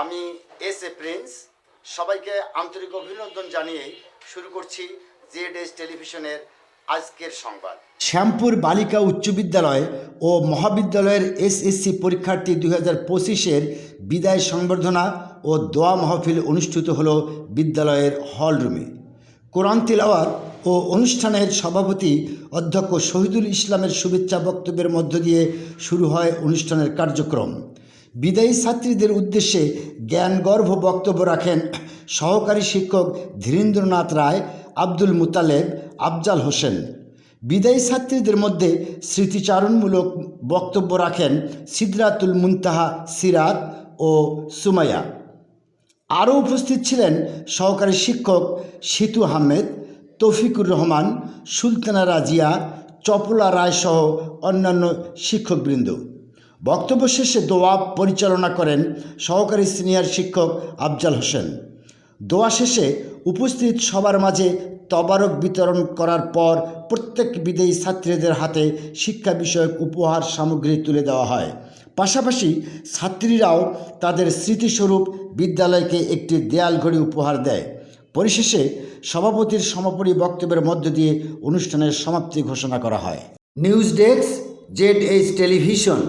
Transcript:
আমি S A Prince. সবাইকে আন্তরিক অভিনন্দন জানিয়ে শুরু করছি জেড এস টেলিভিশনের আজকের সংবাদ। শ্যামপুর বালিকা উচ্চ বিদ্যালয় ও মহাবিদ্যালয়ের এসএসসি পরীক্ষার্থী দুই হাজার পঁচিশের বিদায় সংবর্ধনা ও দোয়া মাহফিল অনুষ্ঠিত হল বিদ্যালয়ের হল রুমে। কোরআন তিলাওয়াত ও অনুষ্ঠানের সভাপতি অধ্যক্ষ শহীদুল ইসলামের শুভেচ্ছা বক্তব্যের মধ্য দিয়ে শুরু হয় অনুষ্ঠানের কার্যক্রম। বিদায়ী ছাত্রীদের উদ্দেশ্যে জ্ঞানগর্ভ বক্তব্য রাখেন সহকারী শিক্ষক ধীরেন্দ্রনাথ রায়, আব্দুল মুতালেব, আফজাল হোসেন। বিদায়ী ছাত্রীদের মধ্যে স্মৃতিচারণমূলক বক্তব্য রাখেন সিদরাতুল মুনতাহা সিরাত ও সুমাইয়া। আরও উপস্থিত ছিলেন সহকারী শিক্ষক সিতু আহমেদ, তৌফিকুর রহমান, সুলতানা রাজিয়া, চপলা রায় সহ অন্যান্য শিক্ষকবৃন্দ। বক্তব্য শেষে দোয়া পরিচালনা করেন সহকারী সিনিয়র শিক্ষক আফজাল হোসেন। দোয়া শেষে উপস্থিত সবার মাঝে তবারক বিতরণ করার পর প্রত্যেক বিদেয়ী ছাত্রীদের হাতে শিক্ষা বিষয়ক উপহার সামগ্রী তুলে দেওয়া হয়। পাশাপাশি ছাত্রীরাও তাদের স্মৃতিস্বরূপ বিদ্যালয়কে একটি দেয়াল ঘড়ি উপহার দেয়। পরিশেষে সভাপতির সমাপনী বক্তব্যের মধ্য দিয়ে অনুষ্ঠানের সমাপ্তি ঘোষণা করা হয়। News desk Z H television.